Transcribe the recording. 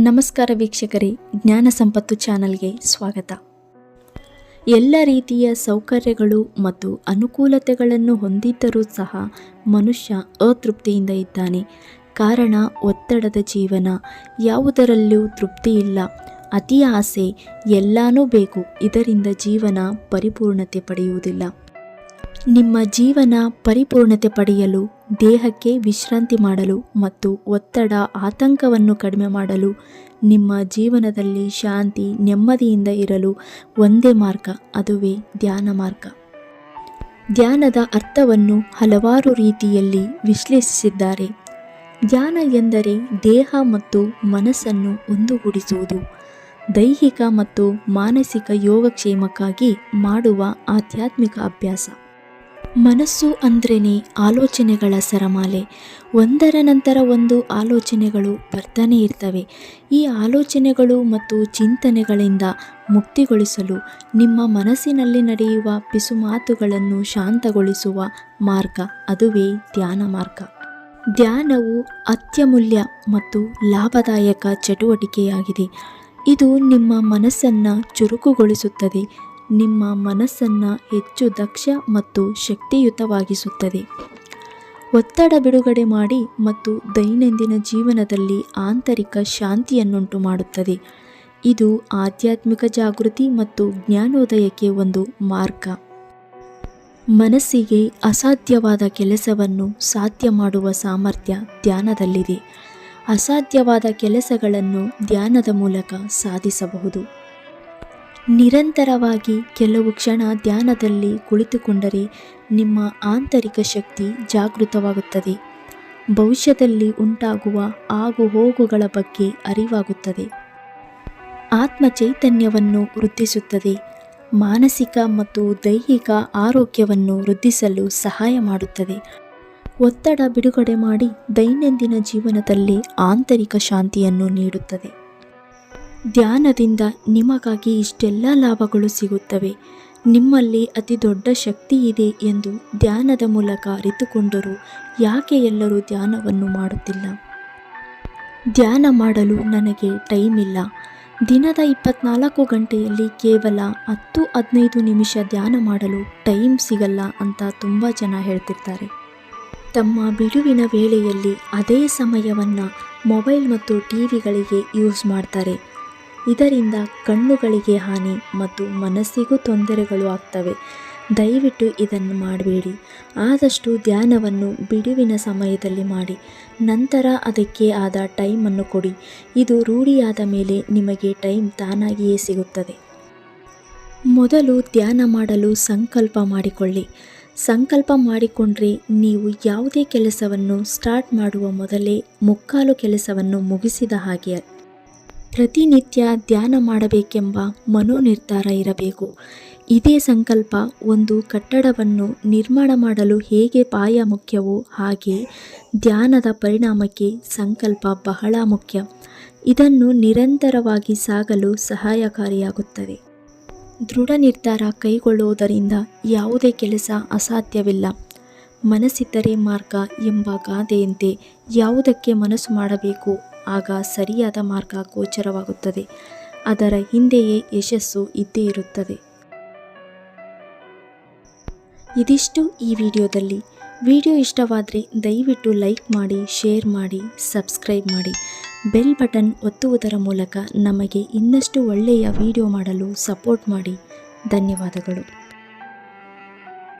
ನಮಸ್ಕಾರ ವೀಕ್ಷಕರೇ, ಜ್ಞಾನ ಸಂಪತ್ತು ಚಾನಲ್ಗೆ ಸ್ವಾಗತ. ಎಲ್ಲ ರೀತಿಯ ಸೌಕರ್ಯಗಳು ಮತ್ತು ಅನುಕೂಲತೆಗಳನ್ನು ಹೊಂದಿದ್ದರೂ ಸಹ ಮನುಷ್ಯ ಅತೃಪ್ತಿಯಿಂದ ಇದ್ದಾನೆ. ಕಾರಣ ಒತ್ತಡದ ಜೀವನ, ಯಾವುದರಲ್ಲೂ ತೃಪ್ತಿ ಇಲ್ಲ. ಅತಿ ಆಸೆ ಎಲ್ಲಾನೂ ಬೇಕು, ಇದರಿಂದ ಜೀವನ ಪರಿಪೂರ್ಣತೆ ಪಡೆಯುವುದಿಲ್ಲ. ನಿಮ್ಮ ಜೀವನ ಪರಿಪೂರ್ಣತೆ ಪಡೆಯಲು, ದೇಹಕ್ಕೆ ವಿಶ್ರಾಂತಿ ಮಾಡಲು ಮತ್ತು ಒತ್ತಡ, ಆತಂಕವನ್ನು ಕಡಿಮೆ ಮಾಡಲು, ನಿಮ್ಮ ಜೀವನದಲ್ಲಿ ಶಾಂತಿ, ನೆಮ್ಮದಿಯಿಂದ ಇರಲು ಒಂದೇ ಮಾರ್ಗ, ಅದುವೇ ಧ್ಯಾನ ಮಾರ್ಗ. ಧ್ಯಾನದ ಅರ್ಥವನ್ನು ಹಲವಾರು ರೀತಿಯಲ್ಲಿ ವಿಶ್ಲೇಷಿಸಿದ್ದಾರೆ. ಧ್ಯಾನ ಎಂದರೆ ದೇಹ ಮತ್ತು ಮನಸ್ಸನ್ನು ಒಂದುಗೂಡಿಸುವುದು. ದೈಹಿಕ ಮತ್ತು ಮಾನಸಿಕ ಯೋಗಕ್ಷೇಮಕ್ಕಾಗಿ ಮಾಡುವ ಆಧ್ಯಾತ್ಮಿಕ ಅಭ್ಯಾಸ. ಮನಸ್ಸು ಅಂದ್ರೇ ಆಲೋಚನೆಗಳ ಸರಮಾಲೆ. ಒಂದರ ನಂತರ ಒಂದು ಆಲೋಚನೆಗಳು ಬರ್ತಾನೆ ಇರ್ತವೆ. ಈ ಆಲೋಚನೆಗಳು ಮತ್ತು ಚಿಂತನೆಗಳಿಂದ ಮುಕ್ತಿಗೊಳಿಸಲು ನಿಮ್ಮ ಮನಸ್ಸಿನಲ್ಲಿ ನಡೆಯುವ ಪಿಸುಮಾತುಗಳನ್ನು ಶಾಂತಗೊಳಿಸುವ ಮಾರ್ಗ ಅದುವೇ ಧ್ಯಾನ ಮಾರ್ಗ. ಧ್ಯಾನವು ಅತ್ಯಮೂಲ್ಯ ಮತ್ತು ಲಾಭದಾಯಕ ಚಟುವಟಿಕೆಯಾಗಿದೆ. ಇದು ನಿಮ್ಮ ಮನಸ್ಸನ್ನು ಚುರುಕುಗೊಳಿಸುತ್ತದೆ. ನಿಮ್ಮ ಮನಸ್ಸನ್ನು ಹೆಚ್ಚು ದಕ್ಷ ಮತ್ತು ಶಕ್ತಿಯುತವಾಗಿಸುತ್ತದೆ. ಒತ್ತಡ ಬಿಡುಗಡೆ ಮಾಡಿ ಮತ್ತು ದೈನಂದಿನ ಜೀವನದಲ್ಲಿ ಆಂತರಿಕ ಶಾಂತಿಯನ್ನುಂಟು ಮಾಡುತ್ತದೆ. ಇದು ಆಧ್ಯಾತ್ಮಿಕ ಜಾಗೃತಿ ಮತ್ತು ಜ್ಞಾನೋದಯಕ್ಕೆ ಒಂದು ಮಾರ್ಗ. ಮನಸ್ಸಿಗೆ ಅಸಾಧ್ಯವಾದ ಕೆಲಸವನ್ನು ಸಾಧ್ಯ ಮಾಡುವ ಸಾಮರ್ಥ್ಯ ಧ್ಯಾನದಲ್ಲಿದೆ. ಅಸಾಧ್ಯವಾದ ಕೆಲಸಗಳನ್ನು ಧ್ಯಾನದ ಮೂಲಕ ಸಾಧಿಸಬಹುದು. ನಿರಂತರವಾಗಿ ಕೆಲವು ಕ್ಷಣ ಧ್ಯಾನದಲ್ಲಿ ಕುಳಿತುಕೊಂಡರೆ ನಿಮ್ಮ ಆಂತರಿಕ ಶಕ್ತಿ ಜಾಗೃತವಾಗುತ್ತದೆ. ಭವಿಷ್ಯದಲ್ಲಿ ಉಂಟಾಗುವ ಆಗು ಹೋಗುಗಳ ಬಗ್ಗೆ ಅರಿವಾಗುತ್ತದೆ. ಆತ್ಮ ಚೈತನ್ಯವನ್ನು ವೃದ್ಧಿಸುತ್ತದೆ. ಮಾನಸಿಕ ಮತ್ತು ದೈಹಿಕ ಆರೋಗ್ಯವನ್ನು ವೃದ್ಧಿಸಲು ಸಹಾಯ ಮಾಡುತ್ತದೆ. ಒತ್ತಡ ಬಿಡುಗಡೆ ಮಾಡಿ ದೈನಂದಿನ ಜೀವನದಲ್ಲಿ ಆಂತರಿಕ ಶಾಂತಿಯನ್ನು ನೀಡುತ್ತದೆ. ಧ್ಯಾನದಿಂದ ನಿಮಗಾಗಿ ಇಷ್ಟೆಲ್ಲ ಲಾಭಗಳು ಸಿಗುತ್ತವೆ. ನಿಮ್ಮಲ್ಲಿ ಅತಿ ದೊಡ್ಡ ಶಕ್ತಿ ಇದೆ ಎಂದು ಧ್ಯಾನದ ಮೂಲಕ ಅರಿತುಕೊಂಡರೂ ಯಾಕೆ ಎಲ್ಲರೂ ಧ್ಯಾನವನ್ನು ಮಾಡುತ್ತಿಲ್ಲ? ಧ್ಯಾನ ಮಾಡಲು ನನಗೆ ಟೈಮ್ ಇಲ್ಲ. ದಿನದ ಇಪ್ಪತ್ನಾಲ್ಕು ಗಂಟೆಯಲ್ಲಿ ಕೇವಲ ಹತ್ತು ಹದಿನೈದು ನಿಮಿಷ ಧ್ಯಾನ ಮಾಡಲು ಟೈಮ್ ಸಿಗಲ್ಲ ಅಂತ ತುಂಬ ಜನ ಹೇಳ್ತಿರ್ತಾರೆ. ತಮ್ಮ ಬಿಡುವಿನ ವೇಳೆಯಲ್ಲಿ ಅದೇ ಸಮಯವನ್ನು ಮೊಬೈಲ್ ಮತ್ತು ಟಿ ವಿಗಳಿಗೆ ಯೂಸ್ ಮಾಡ್ತಾರೆ. ಇದರಿಂದ ಕಣ್ಣುಗಳಿಗೆ ಹಾನಿ ಮತ್ತು ಮನಸ್ಸಿಗೂ ತೊಂದರೆಗಳು ಆಗ್ತವೆ. ದಯವಿಟ್ಟು ಇದನ್ನು ಮಾಡಬೇಡಿ. ಆದಷ್ಟು ಧ್ಯಾನವನ್ನು ಬಿಡುವಿನ ಸಮಯದಲ್ಲಿ ಮಾಡಿ. ನಂತರ ಅದಕ್ಕೆ ಆದ ಟೈಮನ್ನು ಕೊಡಿ. ಇದು ರೂಢಿಯಾದ ಮೇಲೆ ನಿಮಗೆ ಟೈಮ್ ತಾನಾಗಿಯೇ ಸಿಗುತ್ತದೆ. ಮೊದಲು ಧ್ಯಾನ ಮಾಡಲು ಸಂಕಲ್ಪ ಮಾಡಿಕೊಳ್ಳಿ. ಸಂಕಲ್ಪ ಮಾಡಿಕೊಂಡ್ರೆ ನೀವು ಯಾವುದೇ ಕೆಲಸವನ್ನು ಸ್ಟಾರ್ಟ್ ಮಾಡುವ ಮೊದಲೇ ಮುಕ್ಕಾಲು ಕೆಲಸವನ್ನು ಮುಗಿಸಿದ ಹಾಗೆ ಪ್ರತಿನಿತ್ಯ ಧ್ಯಾನ ಮಾಡಬೇಕೆಂಬ ಮನೋನಿರ್ಧಾರ ಇರಬೇಕು. ಇದೇ ಸಂಕಲ್ಪ ಒಂದು ಕಟ್ಟಡವನ್ನು ನಿರ್ಮಾಣ ಮಾಡಲು ಹೇಗೆ ಪಾಯ ಮುಖ್ಯವೋ ಹಾಗೆ ಧ್ಯಾನದ ಪರಿಣಾಮಕ್ಕೆ ಸಂಕಲ್ಪ ಬಹಳ ಮುಖ್ಯ. ಇದನ್ನು ನಿರಂತರವಾಗಿ ಸಾಗಲು ಸಹಾಯಕಾರಿಯಾಗುತ್ತದೆ. ದೃಢ ನಿರ್ಧಾರ ಕೈಗೊಳ್ಳುವುದರಿಂದ ಯಾವುದೇ ಕೆಲಸ ಅಸಾಧ್ಯವಿಲ್ಲ. ಮನಸ್ಸಿದ್ದರೆ ಮಾರ್ಗ ಎಂಬ ಗಾದೆಯಂತೆ ಯಾವುದಕ್ಕೆ ಮನಸ್ಸು ಮಾಡಬೇಕು? ಆಗ ಸರಿಯಾದ ಮಾರ್ಗ ಗೋಚರವಾಗುತ್ತದೆ. ಅದರ ಹಿಂದೆಯೇ ಯಶಸ್ಸು ಇದ್ದೇ ಇರುತ್ತದೆ. ಇದಿಷ್ಟು ಈ ವಿಡಿಯೋದಲ್ಲಿ. ವಿಡಿಯೋ ಇಷ್ಟವಾದರೆ ದಯವಿಟ್ಟು ಲೈಕ್ ಮಾಡಿ, ಶೇರ್ ಮಾಡಿ, ಸಬ್ಸ್ಕ್ರೈಬ್ ಮಾಡಿ. ಬೆಲ್ ಬಟನ್ ಒತ್ತುವುದರ ಮೂಲಕ ನಮಗೆ ಇನ್ನಷ್ಟು ಒಳ್ಳೆಯ ವಿಡಿಯೋ ಮಾಡಲು ಸಪೋರ್ಟ್ ಮಾಡಿ. ಧನ್ಯವಾದಗಳು.